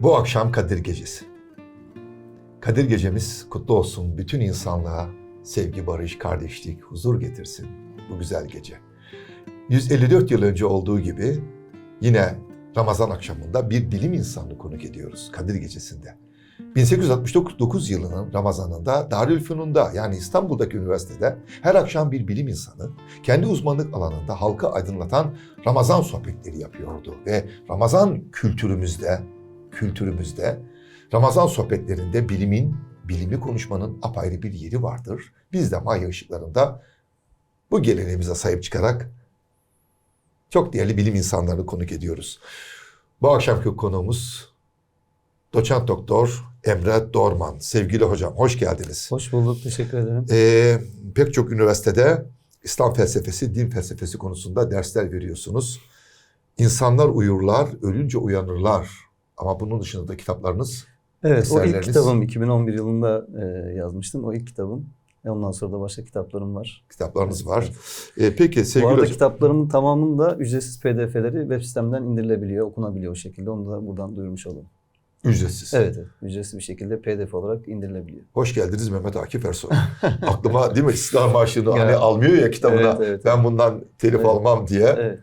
Bu akşam Kadir Gecesi. Kadir Gecemiz kutlu olsun. Bütün insanlığa sevgi, barış, kardeşlik, huzur getirsin bu güzel gece. 154 yıl önce olduğu gibi yine Ramazan akşamında bir bilim insanını konuk ediyoruz Kadir Gecesi'nde. 1869 yılının Ramazanında Darülfünun'da yani İstanbul'daki üniversitede her akşam bir bilim insanı kendi uzmanlık alanında halkı aydınlatan Ramazan sohbetleri yapıyordu ve Ramazan kültürümüzde kültürümüzde Ramazan sohbetlerinde bilimin, bilimi konuşmanın apayrı bir yeri vardır. Biz de Maya ışıklarında bu geleneğimize sahip çıkarak çok değerli bilim insanlarını konuk ediyoruz. Bu akşamki konuğumuz doçent doktor Emre Dorman. Sevgili hocam hoş geldiniz. Hoş bulduk, teşekkür ederim. Ee, pek çok üniversitede İslam felsefesi, din felsefesi konusunda dersler veriyorsunuz. İnsanlar uyurlar, ölünce uyanırlar. Ama bunun dışında da kitaplarınız Evet, o ilk eserleriniz- kitabım 2011 yılında e, yazmıştım. O ilk kitabım. E, ondan sonra da başka kitaplarım var. kitaplarınız var. Ee, peki Bu sevgili arada hocam. kitaplarımın tamamının da ücretsiz pdf'leri web sitemden indirilebiliyor, okunabiliyor o şekilde. Onu da buradan duyurmuş olayım. Ücretsiz. Evet, evet. Ücretsiz bir şekilde pdf olarak indirilebiliyor. Hoş geldiniz Mehmet Akif Ersoy. Aklıma değil mi İstiklal Marşı'nı hani almıyor ya kitabına. Evet, evet, ben bundan telif Evet. almam diye. Evet,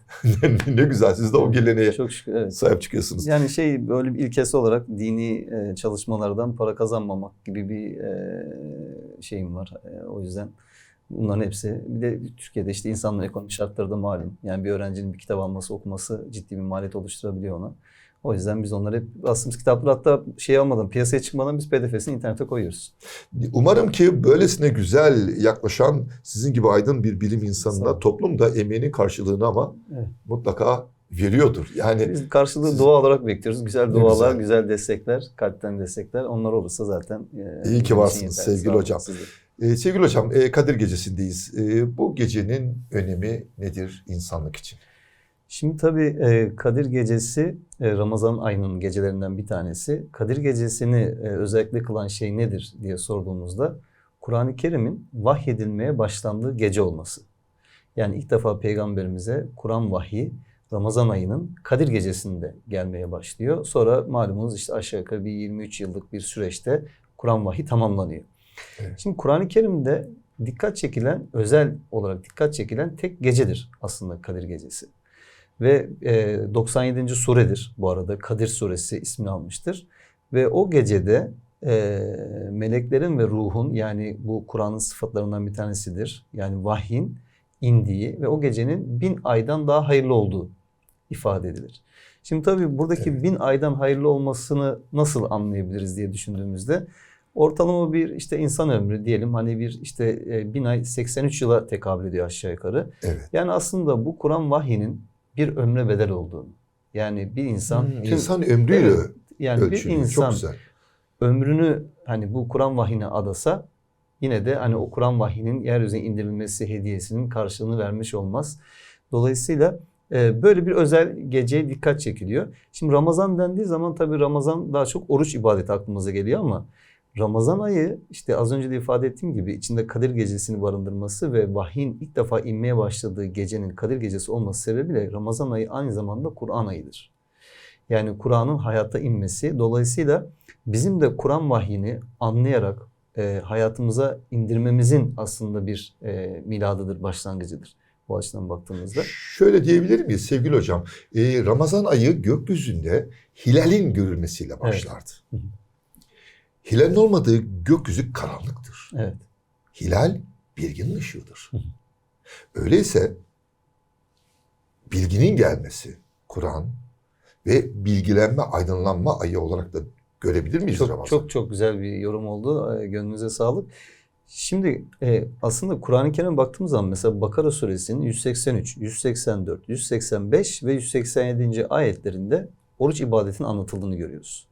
ne güzel siz de o geleneğe çok şükür. Evet. sahip çıkıyorsunuz. Yani şey böyle bir ilkesi olarak dini e, çalışmalardan para kazanmamak gibi bir e, şeyim var. E, o yüzden bunların hepsi bir de Türkiye'de işte insanların ekonomik şartları da malum. Yani bir öğrencinin bir kitap alması, okuması ciddi bir maliyet oluşturabiliyor ona. O yüzden biz onları hep bastığımız kitapları hatta şey almadan piyasaya çıkmadan biz pdf'sini internete koyuyoruz. Umarım ki böylesine güzel yaklaşan sizin gibi aydın bir bilim insanına toplum da emeğinin karşılığını ama Evet. mutlaka veriyordur. Yani Biz karşılığı Siz- dua olarak bekliyoruz. Güzel dualar, güzel. güzel. destekler, kalpten destekler. Onlar olursa zaten e, İyi ki varsınız sevgili Sağ hocam. siz de. e, sevgili hocam e, Kadir Gecesi'ndeyiz. E, bu gecenin önemi nedir insanlık için? Şimdi tabii e, Kadir Gecesi e, Ramazan ayının gecelerinden bir tanesi. Kadir Gecesi'ni e, özellikle kılan şey nedir diye sorduğumuzda Kur'an-ı Kerim'in vahyedilmeye başlandığı gece olması. Yani ilk defa peygamberimize Kur'an vahyi Ramazan ayının Kadir Gecesi'nde gelmeye başlıyor. Sonra malumunuz işte aşağı yukarı bir 23 yıllık bir süreçte Kur'an vahyi tamamlanıyor. Evet. Şimdi Kur'an-ı Kerim'de dikkat çekilen, özel olarak dikkat çekilen tek gecedir aslında Kadir Gecesi. Ve e, 97. suredir bu arada. Kadir suresi ismini almıştır. Ve o gecede e, meleklerin ve ruhun yani bu Kur'an'ın sıfatlarından bir tanesidir. Yani vahyin indiği ve o gecenin bin aydan daha hayırlı olduğu ifade edilir. Şimdi tabii buradaki Evet. bin aydan hayırlı olmasını nasıl anlayabiliriz diye düşündüğümüzde ortalama bir işte insan ömrü diyelim hani bir işte e, bin ay 83 yıla tekabül ediyor aşağı yukarı. Evet. Yani aslında bu Kur'an vahyinin bir ömre bedel olduğunu. Yani bir insan Hmm, tüm- İnsan ömrüyle Evet, yani bir ölçülüyor. insan Çok güzel. ömrünü hani bu Kur'an vahyine adasa yine de hani o Kur'an vahyinin yeryüzüne indirilmesi hediyesinin karşılığını vermiş olmaz. Dolayısıyla e, böyle bir özel geceye dikkat çekiliyor. Şimdi Ramazan dendiği zaman tabii Ramazan daha çok oruç ibadeti aklımıza geliyor ama Ramazan ayı işte az önce de ifade ettiğim gibi içinde Kadir Gecesi'ni barındırması ve vahyin ilk defa inmeye başladığı gecenin Kadir Gecesi olması sebebiyle Ramazan ayı aynı zamanda Kur'an ayıdır. Yani Kur'an'ın hayata inmesi. Dolayısıyla bizim de Kur'an vahyini anlayarak e, hayatımıza indirmemizin aslında bir e, miladıdır, başlangıcıdır. Bu açıdan baktığımızda. Şöyle diyebilir miyiz sevgili hocam? E, Ramazan ayı gökyüzünde hilalin görülmesiyle başlardı. Hı. Hilalin olmadığı gökyüzü karanlıktır. Evet. Hilal bilginin ışığıdır. Hı hı. Öyleyse bilginin gelmesi Kur'an ve bilgilenme, aydınlanma ayı olarak da görebilir miyiz Çok Ramazan? çok çok güzel bir yorum oldu. E, Gönlünüze sağlık. Şimdi e, aslında Kur'an-ı Kerim'e baktığımız zaman mesela Bakara suresinin 183, 184, 185 ve 187. ayetlerinde oruç ibadetinin anlatıldığını görüyoruz.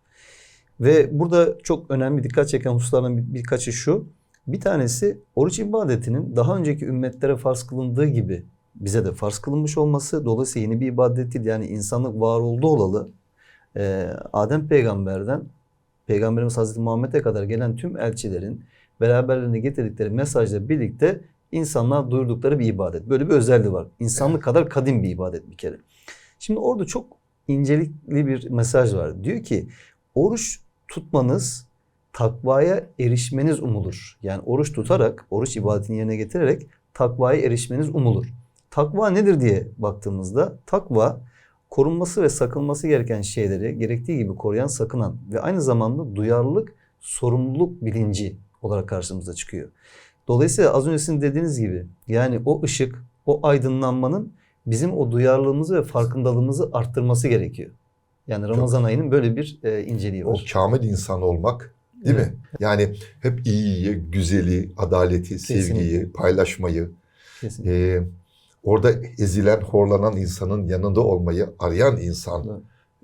Ve burada çok önemli dikkat çeken hususlardan bir, birkaçı şu. Bir tanesi oruç ibadetinin daha önceki ümmetlere farz kılındığı gibi bize de farz kılınmış olması. Dolayısıyla yeni bir ibadet değil. Yani insanlık var oldu olalı e, Adem peygamberden Peygamberimiz Hazreti Muhammed'e kadar gelen tüm elçilerin beraberlerine getirdikleri mesajla birlikte insanlığa duyurdukları bir ibadet. Böyle bir özelliği var. İnsanlık kadar kadim bir ibadet bir kere. Şimdi orada çok incelikli bir mesaj var. Diyor ki oruç tutmanız takvaya erişmeniz umulur. Yani oruç tutarak, oruç ibadetini yerine getirerek takvaya erişmeniz umulur. Takva nedir diye baktığımızda takva korunması ve sakınması gereken şeyleri gerektiği gibi koruyan, sakınan ve aynı zamanda duyarlılık, sorumluluk bilinci olarak karşımıza çıkıyor. Dolayısıyla az önce sizin dediğiniz gibi yani o ışık, o aydınlanmanın bizim o duyarlılığımızı ve farkındalığımızı arttırması gerekiyor. Yani Ramazan ayının böyle bir e, inceliği O var. kamil insan olmak değil mi? Yani hep iyiyi, güzeli, adaleti, sevgiyi, paylaşmayı, Kesinlikle. e, orada ezilen, horlanan insanın yanında olmayı arayan insan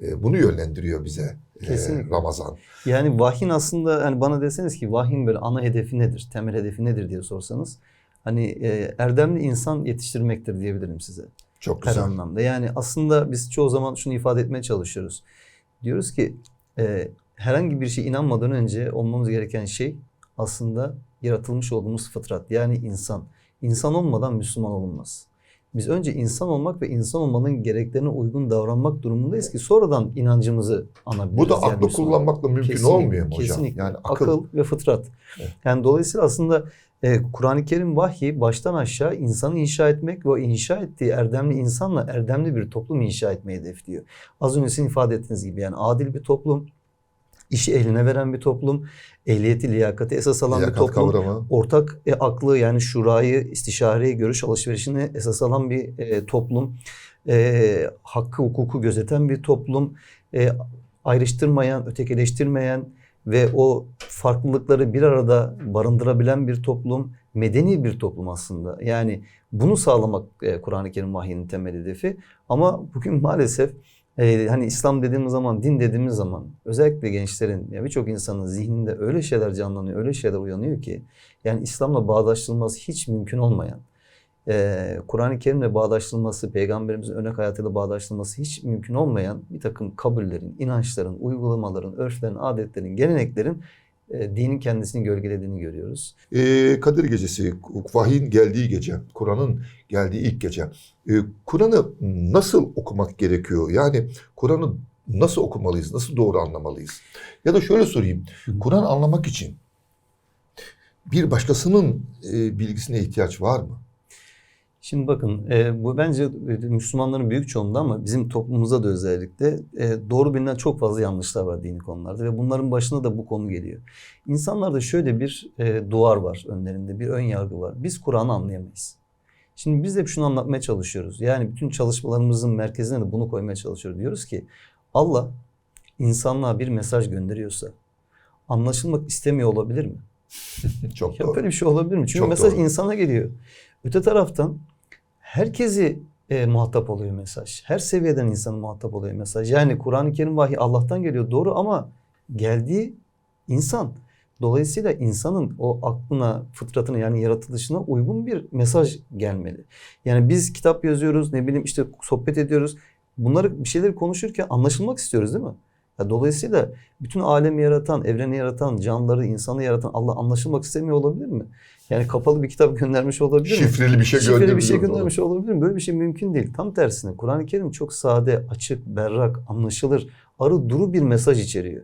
Evet. e, bunu yönlendiriyor bize e, Kesinlikle. Ramazan. Yani vahyin aslında hani bana deseniz ki vahyin böyle ana hedefi nedir, temel hedefi nedir diye sorsanız hani e, erdemli insan yetiştirmektir diyebilirim size. Çok Her güzel. anlamda. Yani aslında biz çoğu zaman şunu ifade etmeye çalışıyoruz. Diyoruz ki e, herhangi bir şey inanmadan önce olmamız gereken şey aslında yaratılmış olduğumuz fıtrat. Yani insan. İnsan olmadan Müslüman olunmaz. Biz önce insan olmak ve insan olmanın gereklerine uygun davranmak durumundayız ki sonradan inancımızı anabiliriz. Bu da yani aklı Müslüman. kullanmakla mümkün Kesinlikle, olmuyor mu hocam? Kesinlikle. Yani akıl. akıl. ve fıtrat. Evet. Yani dolayısıyla aslında e, Kur'an-ı Kerim vahyi baştan aşağı insanı inşa etmek ve o inşa ettiği erdemli insanla erdemli bir toplum inşa etmeyi hedefliyor. Az önce sizin ifade ettiğiniz gibi yani adil bir toplum, işi eline veren bir toplum, ehliyeti, liyakati esas alan bir Liyakat toplum, kavramı. ortak e, aklı yani şurayı, istişareyi, görüş alışverişini esas alan bir e, toplum, e, hakkı, hukuku gözeten bir toplum, e, ayrıştırmayan, ötekileştirmeyen ve o farklılıkları bir arada barındırabilen bir toplum, medeni bir toplum aslında. Yani bunu sağlamak e, Kur'an-ı Kerim vahyinin temel hedefi. Ama bugün maalesef e, hani İslam dediğimiz zaman, din dediğimiz zaman özellikle gençlerin ya birçok insanın zihninde öyle şeyler canlanıyor, öyle şeyler uyanıyor ki yani İslam'la bağdaştırılması hiç mümkün olmayan, e, Kur'an-ı Kerim'le bağdaştırılması, Peygamberimizin örnek hayatıyla bağdaştırılması hiç mümkün olmayan bir takım kabullerin, inançların, uygulamaların, örflerin, adetlerin, geleneklerin e, dinin kendisini gölgelediğini görüyoruz. Ee, Kadir Gecesi, vahyin geldiği gece, Kur'an'ın geldiği ilk gece. Ee, Kur'an'ı nasıl okumak gerekiyor? Yani Kur'an'ı nasıl okumalıyız, nasıl doğru anlamalıyız? Ya da şöyle sorayım. Kur'an anlamak için bir başkasının e, bilgisine ihtiyaç var mı? Şimdi bakın e, bu bence e, Müslümanların büyük çoğunluğunda ama bizim toplumumuzda da özellikle e, doğru bilinen çok fazla yanlışlar var dini konularda ve bunların başına da bu konu geliyor. İnsanlarda şöyle bir e, duvar var önlerinde, bir ön yargı var. Biz Kur'an'ı anlayamayız. Şimdi biz hep şunu anlatmaya çalışıyoruz. Yani bütün çalışmalarımızın merkezine de bunu koymaya çalışıyoruz. Diyoruz ki Allah insanlığa bir mesaj gönderiyorsa anlaşılmak istemiyor olabilir mi? Çok Ya doğru. böyle bir şey olabilir mi? Çünkü Çok mesaj doğru. insana geliyor. Öte taraftan herkesi e, muhatap oluyor mesaj. Her seviyeden insanın muhatap oluyor mesaj. Yani Kur'an-ı Kerim vahiy Allah'tan geliyor doğru ama geldiği insan. Dolayısıyla insanın o aklına, fıtratına yani yaratılışına uygun bir mesaj gelmeli. Yani biz kitap yazıyoruz, ne bileyim işte sohbet ediyoruz. Bunları bir şeyleri konuşurken anlaşılmak istiyoruz değil mi? Ya dolayısıyla bütün alemi yaratan, evreni yaratan, canlıları, insanı yaratan Allah anlaşılmak istemiyor olabilir mi? Yani kapalı bir kitap göndermiş olabilir mi? Şifreli bir şey Şifreli bir göndermiş. şey göndermiş olabilir mi? Böyle bir şey mümkün değil. Tam tersine Kur'an-ı Kerim çok sade, açık, berrak, anlaşılır, arı duru bir mesaj içeriyor.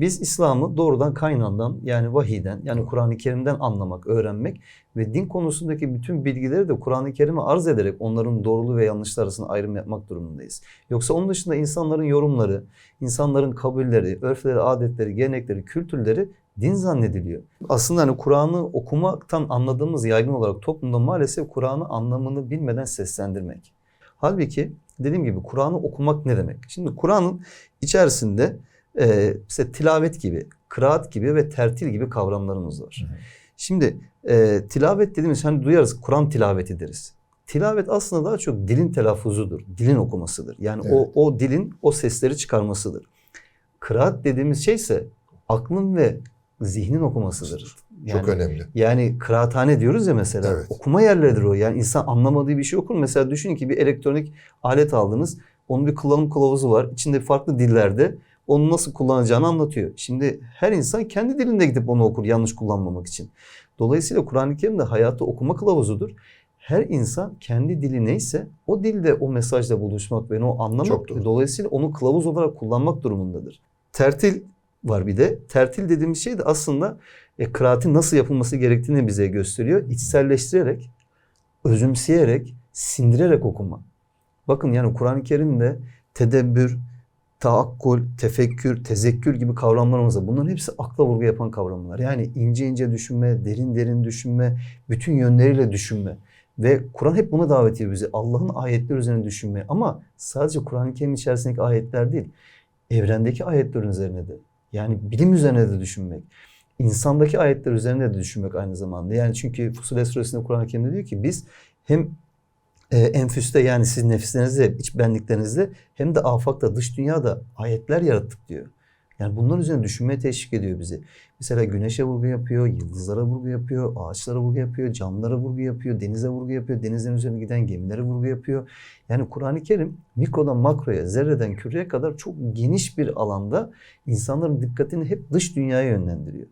Biz İslam'ı doğrudan kaynağından yani vahiyden yani Kur'an-ı Kerim'den anlamak, öğrenmek ve din konusundaki bütün bilgileri de Kur'an-ı Kerim'e arz ederek onların doğruluğu ve yanlışları arasında ayrım yapmak durumundayız. Yoksa onun dışında insanların yorumları, insanların kabulleri, örfleri, adetleri, gelenekleri, kültürleri din zannediliyor. Aslında hani Kur'an'ı okumaktan anladığımız yaygın olarak toplumda maalesef Kur'an'ı anlamını bilmeden seslendirmek. Halbuki dediğim gibi Kur'an'ı okumak ne demek? Şimdi Kur'an'ın içerisinde e, mesela tilavet gibi, kıraat gibi ve tertil gibi kavramlarımız var. Hı hı. Şimdi e, tilavet dediğimiz hani duyarız Kur'an tilaveti deriz. Tilavet aslında daha çok dilin telaffuzudur, dilin okumasıdır. Yani o Evet. o dilin o sesleri çıkarmasıdır. Kıraat dediğimiz şey ise aklın ve zihnin okumasıdır. Yani, Çok önemli. yani kıraathane diyoruz ya mesela. Evet. Okuma yerleridir o. Yani insan anlamadığı bir şey okur. Mesela düşünün ki bir elektronik alet aldınız. Onun bir kullanım kılavuzu var. İçinde farklı dillerde onu nasıl kullanacağını anlatıyor. Şimdi her insan kendi dilinde gidip onu okur yanlış kullanmamak için. Dolayısıyla Kur'an-ı Kerim de hayatı okuma kılavuzudur. Her insan kendi dili neyse o dilde o mesajla buluşmak ve onu anlamak ve dolayısıyla onu kılavuz olarak kullanmak durumundadır. Tertil var bir de. Tertil dediğimiz şey de aslında e, kıraatin nasıl yapılması gerektiğini bize gösteriyor. İçselleştirerek, özümseyerek, sindirerek okuma. Bakın yani Kur'an-ı Kerim'de tedebbür, taakkul, tefekkür, tezekkür gibi kavramlarımız var. Bunların hepsi akla vurgu yapan kavramlar. Yani ince ince düşünme, derin derin düşünme, bütün yönleriyle düşünme. Ve Kur'an hep buna davet ediyor bizi. Allah'ın ayetleri üzerine düşünme. Ama sadece Kur'an-ı Kerim içerisindeki ayetler değil. Evrendeki ayetlerin üzerine de. Yani bilim üzerine de düşünmek. İnsandaki ayetler üzerine de düşünmek aynı zamanda. Yani çünkü Fussilet Suresi'nde Kur'an-ı Kerim'de diyor ki biz hem e, enfüste yani siz nefislerinizde, iç benliklerinizde hem de afakta, dış dünyada ayetler yarattık diyor. Yani bunların üzerine düşünmeye teşvik ediyor bizi. Mesela güneşe vurgu yapıyor, yıldızlara vurgu yapıyor, ağaçlara vurgu yapıyor, canlılara vurgu yapıyor, denize vurgu yapıyor, denizlerin üzerine giden gemilere vurgu yapıyor. Yani Kur'an-ı Kerim mikrodan makroya, zerreden küreye kadar çok geniş bir alanda insanların dikkatini hep dış dünyaya yönlendiriyor.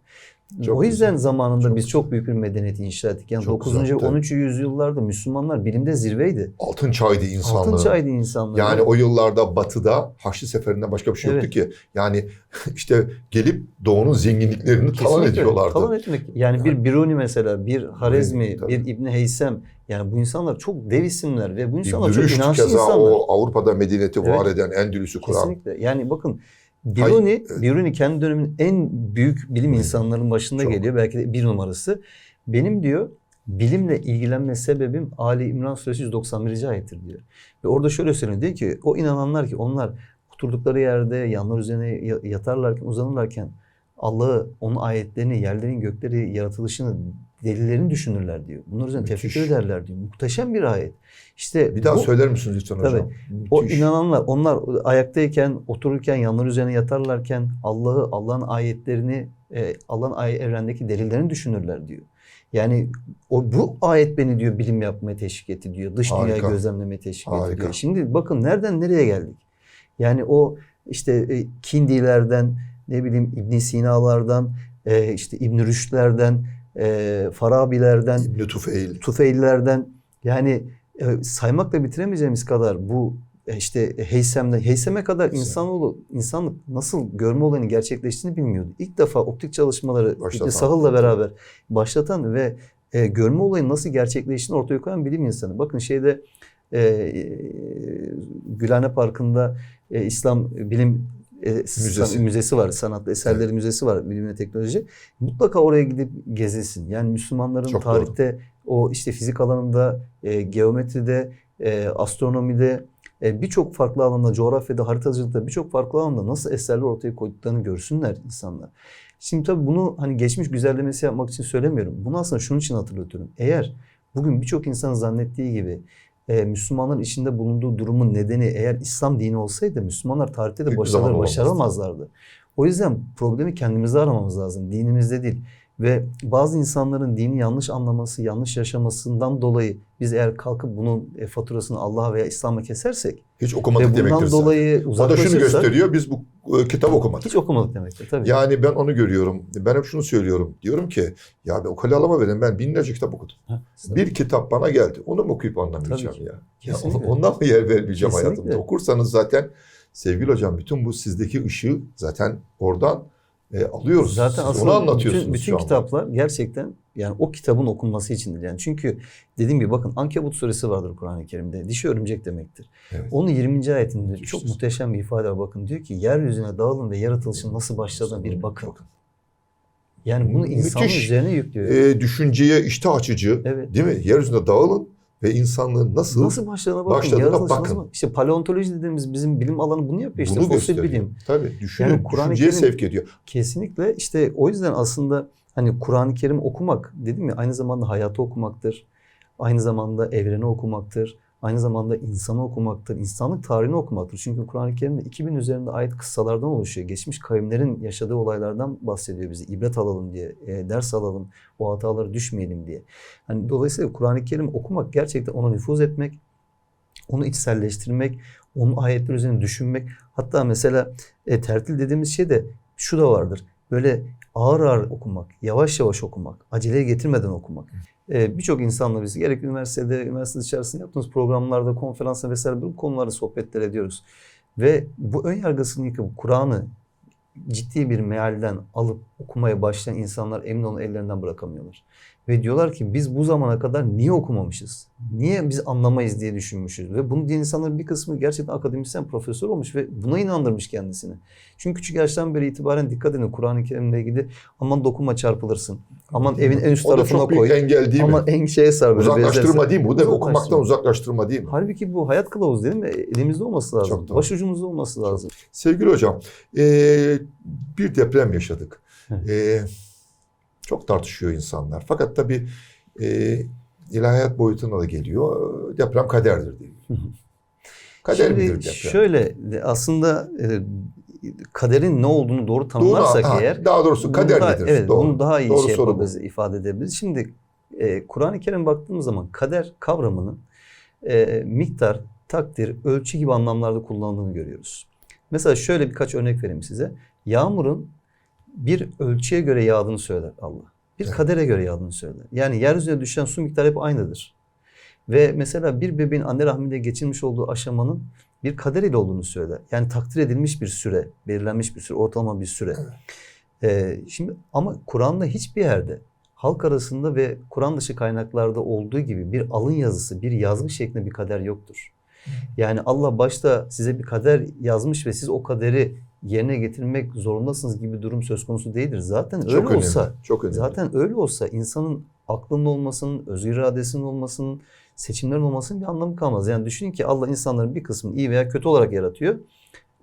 Çok o yüzden güzel. zamanında Çok biz güzel. çok büyük bir medeniyeti inşa ettik. Yani Çok 9. güzel, tabii. 13. yüzyıllarda Müslümanlar bilimde zirveydi. Altın çağıydı insanlığın. Altın çağıydı insanlar. Yani o yıllarda batıda Haçlı Seferi'nden başka bir şey yoktu ki. Yani işte gelip doğunun zenginliklerini talan Kesinlikle, ediyorlardı. Talan etmek. Yani bir Biruni mesela, bir Harezmi, Tabii. bir İbni Heysem. Yani bu insanlar çok dev isimler ve bu insanlar İbn çok inançlı keza insanlar. o Avrupa'da medeniyeti Evet. var eden Endülüs'ü kuran. Kesinlikle. Yani bakın Biruni, Biruni kendi döneminin en büyük bilim Evet. insanlarının başında Çok. geliyor. Belki de bir numarası. Benim diyor bilimle ilgilenme sebebim Ali İmran Suresi 191. ayettir diyor. Ve orada şöyle söylüyor. Diyor ki o inananlar ki onlar oturdukları yerde yanlar üzerine ya- yatarlarken uzanırlarken Allah'ı, onun ayetlerini, yerlerin gökleri yaratılışını, delillerini düşünürler diyor. Bunlar üzerine tefekkür ederler diyor. Muhteşem bir ayet. İşte Bir daha bu- söyler misiniz lütfen Tabii. hocam? o Müthiş. inananlar, onlar ayaktayken, otururken, yanları üzerine yatarlarken Allah'ı, Allah'ın ayetlerini, e, Allah'ın evrendeki delillerini düşünürler diyor. Yani o bu ayet beni diyor bilim yapmaya teşvik etti diyor. Dış dünyayı gözlemlemeye teşvik etti diyor. Şimdi bakın nereden nereye geldik? Yani o işte e, Kindilerden, ne bileyim İbn Sina'lardan, e, işte İbn Rüşd'lerden, e, Farabilerden, İbn-i Tufeil. Tufeillerden yani e, saymakla bitiremeyeceğimiz kadar bu e, işte Heysem'den Heysem'e kadar insanoğlu insanlık nasıl görme olayının gerçekleştiğini bilmiyordu. İlk defa optik çalışmaları Başlatan. İbn Sahıl'la beraber başlatan ve e, görme olayının nasıl gerçekleştiğini ortaya koyan bilim insanı. Bakın şeyde e, e, Gülhane Parkı'nda e, İslam Bilim e, Müzesi. müzesi. var. Sanatlı eserleri müzesi var. Bilim ve teknoloji. Mutlaka oraya gidip gezilsin. Yani Müslümanların Çok doğru. tarihte o işte fizik alanında, e, geometride, e, astronomide, e, birçok farklı alanda, coğrafyada, haritacılıkta birçok farklı alanda nasıl eserler ortaya koyduklarını görsünler insanlar. Şimdi tabii bunu hani geçmiş güzellemesi yapmak için söylemiyorum. Bunu aslında şunun için hatırlatıyorum. Eğer bugün birçok insanın zannettiği gibi e, Müslümanların içinde bulunduğu durumun nedeni eğer İslam dini olsaydı Müslümanlar tarihte de olamazdı. başaramazlardı. O yüzden problemi kendimizde aramamız lazım. Dinimizde değil. Ve bazı insanların dini yanlış anlaması, yanlış yaşamasından dolayı biz eğer kalkıp bunun e, faturasını Allah'a veya İslam'a kesersek Hiç okumadık bundan demektir. zaten. dolayı O da şunu gösteriyor. Biz bu e, kitap okumadık. hiç okumadık demektir. Tabii. Yani ben onu görüyorum. Ben hep şunu söylüyorum. Diyorum ki ya ben ukalalıma verin. Ben binlerce kitap okudum. Ha, Bir kitap bana geldi. Onu mu okuyup anlamayacağım Tabii ya? ya Kesinlikle. ondan mı yer vermeyeceğim Kesinlikle. hayatımda? Okursanız zaten sevgili hocam bütün bu sizdeki ışığı zaten oradan e, alıyoruz. Zaten Siz aslında onu anlatıyorsunuz bütün, bütün kitaplar gerçekten yani o kitabın okunması içindir. Yani çünkü dediğim gibi bakın Ankebut suresi vardır Kur'an-ı Kerim'de. Dişi örümcek demektir. Evet. Onun 20. ayetinde Müthiş. çok muhteşem bir ifade var. Bakın diyor ki yeryüzüne dağılın ve yaratılışın nasıl başladığına bir bakın. Yani bunu Müthiş. insanın üzerine yüklüyor. E, düşünceye iştah açıcı evet. değil mi? Yeryüzünde dağılın ve insanlığın nasıl, Nasıl başladığına bakın. başladığına bakın. bak- İşte paleontoloji dediğimiz bizim bilim alanı bunu yapıyor. İşte bunu fosil gösteriyor. bilim. Tabii düşünün, Yani Kur'an-ı düşünceye Kerim- sevk ediyor. Kesinlikle işte o yüzden aslında hani Kur'an-ı Kerim okumak dedim ya aynı zamanda hayatı okumaktır. Aynı zamanda evreni okumaktır. Aynı zamanda insanı okumaktır. insanlık tarihini okumaktır. Çünkü Kur'an-ı Kerim'de 2000 üzerinde ait kıssalardan oluşuyor. Geçmiş kavimlerin yaşadığı olaylardan bahsediyor bize. İbret alalım diye, e, ders alalım, o hatalara düşmeyelim diye. Hani dolayısıyla Kur'an-ı Kerim okumak gerçekten ona nüfuz etmek, onu içselleştirmek, onun ayetler üzerine düşünmek. Hatta mesela e, tertil dediğimiz şey de şu da vardır. Böyle ağır ağır okumak, yavaş yavaş okumak, aceleye getirmeden okumak. E, Birçok insanla biz gerek üniversitede, üniversite içerisinde yaptığımız programlarda, konferansla vesaire bu konularda sohbetler ediyoruz. Ve bu ön yargısını yıkıp Kur'an'ı ciddi bir mealden alıp okumaya başlayan insanlar emin olun ellerinden bırakamıyorlar. Ve diyorlar ki biz bu zamana kadar niye okumamışız? Niye biz anlamayız diye düşünmüşüz. Ve bunu diyen insanların bir kısmı gerçekten akademisyen, profesör olmuş ve buna inandırmış kendisini. Çünkü küçük yaştan beri itibaren dikkat edin Kur'an-ı Kerim'le ilgili aman dokunma çarpılırsın. Aman evin en üst O da tarafına çok büyük koy. engel değil mi? Aman en şeye sar. Uzaklaştırma benzerse. değil mi? Bu da okumaktan uzaklaştırma değil mi? Halbuki bu hayat kılavuzu değil mi? Elimizde olması lazım. Çok doğru. Başucumuzda olması lazım. Sevgili hocam, eee, bir deprem yaşadık. Evet. Eee, çok tartışıyor insanlar. Fakat tabii eee ilahiyat boyutuna da geliyor. Deprem kaderdir diyor. Kader Şimdi midir deprem? şöyle aslında e, kaderin ne olduğunu doğru tanımlarsak Doğru, ha, eğer daha doğrusu kader daha- nedir? Evet Doğru. bunu daha iyi Doğru şey soru bu. yapabiliriz, ifade edebiliriz. Şimdi e, Kur'an-ı Kerim baktığımız zaman kader kavramının e, miktar, takdir, ölçü gibi anlamlarda kullanıldığını görüyoruz. Mesela şöyle birkaç örnek vereyim size. Yağmurun bir ölçüye göre yağdığını söyler Allah. Bir Evet. kadere göre yağdığını söyler. Yani yeryüzüne düşen su miktarı hep aynıdır. Ve mesela bir bebeğin anne rahminde geçirmiş olduğu aşamanın bir kader ile olduğunu söyler. Yani takdir edilmiş bir süre, belirlenmiş bir süre, ortalama bir süre. Ee, şimdi ama Kur'an'da hiçbir yerde halk arasında ve Kur'an dışı kaynaklarda olduğu gibi bir alın yazısı, bir yazgı şeklinde bir kader yoktur. Yani Allah başta size bir kader yazmış ve siz o kaderi yerine getirmek zorundasınız gibi bir durum söz konusu değildir. Zaten öyle Çok önemli. olsa Çok önemli. Zaten öyle olsa insanın aklının olmasının, özgür iradesinin olmasının, seçimlerin olmasının bir anlamı kalmaz. Yani düşünün ki Allah insanların bir kısmını iyi veya kötü olarak yaratıyor.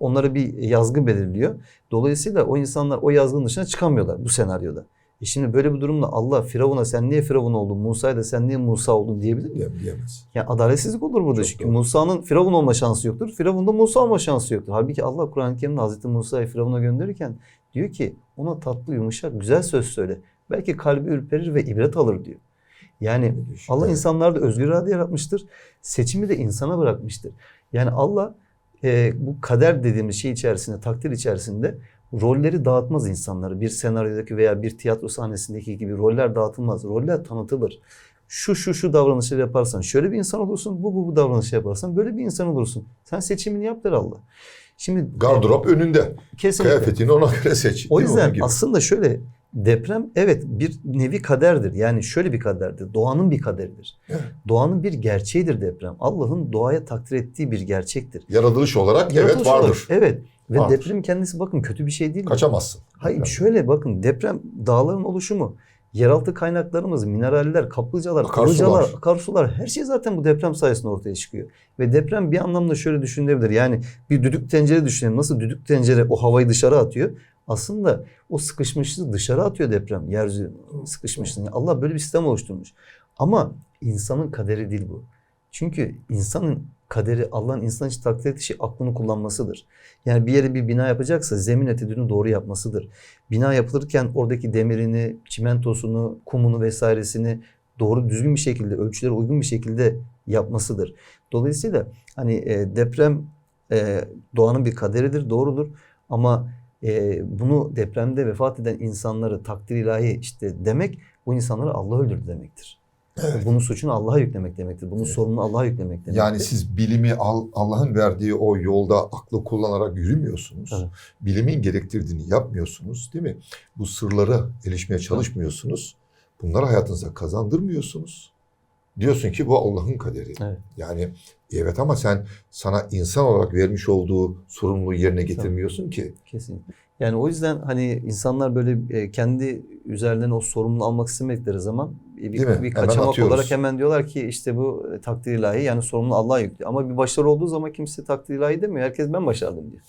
Onlara bir yazgı belirliyor. Dolayısıyla o insanlar o yazgının dışına çıkamıyorlar bu senaryoda. E şimdi böyle bir durumda Allah Firavun'a sen niye Firavun oldun, Musa'ya da sen niye Musa oldun diyebilir mi? Diyem- diyemez. Yani adaletsizlik olur burada Çok çünkü. Musa'nın Firavun olma şansı yoktur. Firavun da Musa olma şansı yoktur. Halbuki Allah Kur'an-ı Kerim'de Hazreti Musa'yı Firavun'a gönderirken diyor ki ona tatlı yumuşak güzel söz söyle. Belki kalbi ürperir ve ibret alır diyor. Yani Allah insanlarda özgür irade yaratmıştır. Seçimi de insana bırakmıştır. Yani Allah e, bu kader dediğimiz şey içerisinde, takdir içerisinde rolleri dağıtmaz insanları. Bir senaryodaki veya bir tiyatro sahnesindeki gibi roller dağıtılmaz. Roller tanıtılır. Şu şu şu davranışları yaparsan şöyle bir insan olursun, bu bu bu davranışı yaparsan böyle bir insan olursun. Sen seçimini yap der Allah. Şimdi Gardırop önünde. kesinlikle. Kıyafetini ona göre seç. O yüzden aslında şöyle deprem evet bir nevi kaderdir. Yani şöyle bir kaderdir. Doğanın bir kaderidir. Evet. Doğanın bir gerçeğidir deprem. Allah'ın doğaya takdir ettiği bir gerçektir. Yaratılış olarak evet Yaratılış vardır. olarak- Evet. Ve Vardır. deprem kendisi bakın kötü bir şey değil. mi? Kaçamazsın. Hayır Deprem. şöyle bakın deprem dağların oluşumu, yeraltı kaynaklarımız, mineraller, kaplıcalar, Akarsular. ılıcalar, akarsular her şey zaten bu deprem sayesinde ortaya çıkıyor. Ve deprem bir anlamda şöyle düşünülebilir. Yani bir düdük tencere düşünelim. Nasıl düdük tencere o havayı dışarı atıyor? Aslında o sıkışmışlığı dışarı atıyor deprem. Yeryüzü sıkışmışlığını. Allah böyle bir sistem oluşturmuş. Ama insanın kaderi değil bu. Çünkü insanın kaderi Allah'ın insan için takdir ettiği şey aklını kullanmasıdır. Yani bir yere bir bina yapacaksa zemin etüdünü doğru yapmasıdır. Bina yapılırken oradaki demirini, çimentosunu, kumunu vesairesini doğru düzgün bir şekilde, ölçülere uygun bir şekilde yapmasıdır. Dolayısıyla hani e, deprem e, doğanın bir kaderidir, doğrudur. Ama e, bunu depremde vefat eden insanları takdir ilahi işte demek bu insanları Allah öldürdü demektir. Evet. Bunun suçunu Allah'a yüklemek demektir. Bunun Evet. sorumluluğunu Allah'a yüklemek demektir. Yani siz bilimi Al- Allah'ın verdiği o yolda aklı kullanarak yürümüyorsunuz. Tabii. Bilimin gerektirdiğini yapmıyorsunuz değil mi? Bu sırlara erişmeye çalışmıyorsunuz. Bunları hayatınıza kazandırmıyorsunuz. Diyorsun ki bu Allah'ın kaderi. Evet. Yani evet ama sen sana insan olarak vermiş olduğu sorumluluğu yerine getirmiyorsun ki. Kesinlikle. Yani o yüzden hani insanlar böyle e, kendi üzerlerine o sorumluluğu almak istemedikleri zaman bir, bir kaçamak atıyoruz. olarak hemen diyorlar ki işte bu takdir ilahi yani sorumluluğu Allah'a yüklüyor. Ama bir başarı olduğu zaman kimse takdir ilahi demiyor. Herkes ben başardım diyor.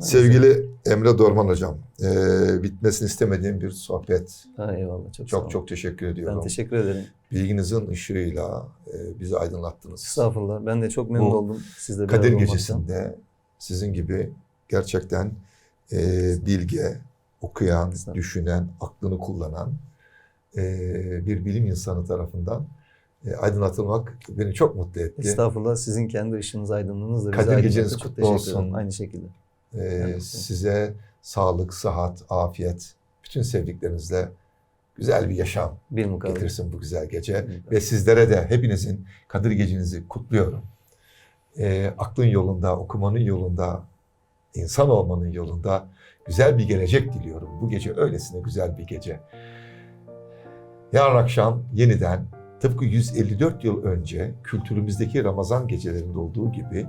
Sevgili Emre Dorman hocam, e, bitmesini istemediğim bir sohbet. Ha, eyvallah çok, Çok çok teşekkür ediyorum. Ben teşekkür ederim. Bilginizin ışığıyla e, bizi aydınlattınız. Estağfurullah. Ben de çok memnun Bu oldum sizle Kadir olmaktan. Gecesi'nde sizin gibi gerçekten e, bilge, okuyan, düşünen, aklını kullanan e, bir bilim insanı tarafından e, aydınlatılmak beni çok mutlu etti. Estağfurullah. Sizin kendi ışığınız, aydınlığınız da bizi Kadir aydınlattı. geceniz kutlu olsun. ederim. Aynı şekilde. E, Evet. size sağlık, sıhhat, afiyet, bütün sevdiklerinizle güzel bir yaşam Bir mukabele. getirsin bu güzel gece. Bir. Ve sizlere de hepinizin Kadir Gecenizi kutluyorum. Ee, aklın yolunda, okumanın yolunda, insan olmanın yolunda güzel bir gelecek diliyorum. Bu gece öylesine güzel bir gece. Yarın akşam yeniden tıpkı 154 yıl önce kültürümüzdeki Ramazan gecelerinde olduğu gibi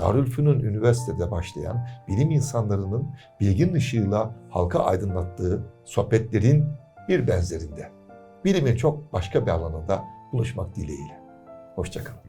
Darülfünun Üniversitede başlayan bilim insanlarının bilgin ışığıyla halka aydınlattığı sohbetlerin bir benzerinde. Bilimin çok başka bir alanında buluşmak dileğiyle. Hoşçakalın.